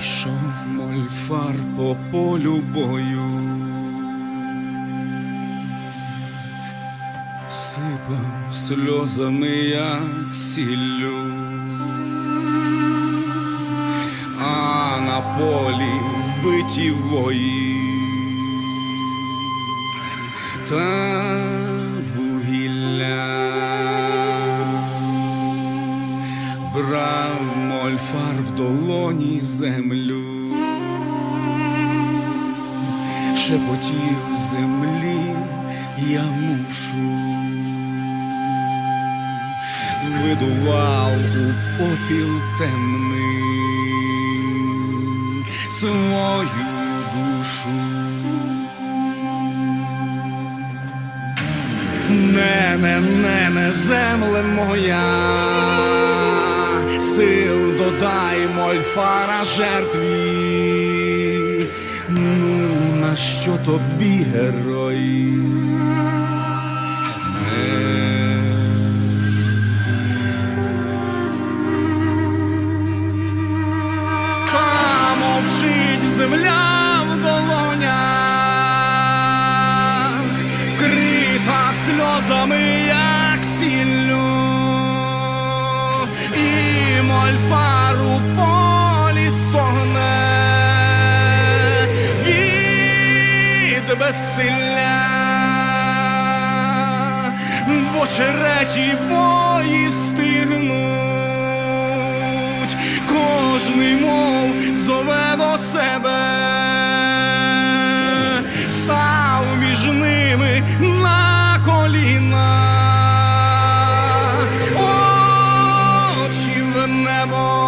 Ішов мольфар по полю бою, сипав сльозами, як сіллю, а на полі вбиті вої. Та Брав мольфар в долоні землю, шепотів землі я мушу, видував у попіл темний свою душу. Не, не, не, не, земле моя, сил додай мольфара жертві. Ну, на що тобі герої? Та мовчить земля в долонях, вкрита сльозами, як сіллю, безсилля, в очереті бої стигнуть, кожний мов зове до себе, став між ними на коліна, очі в небо.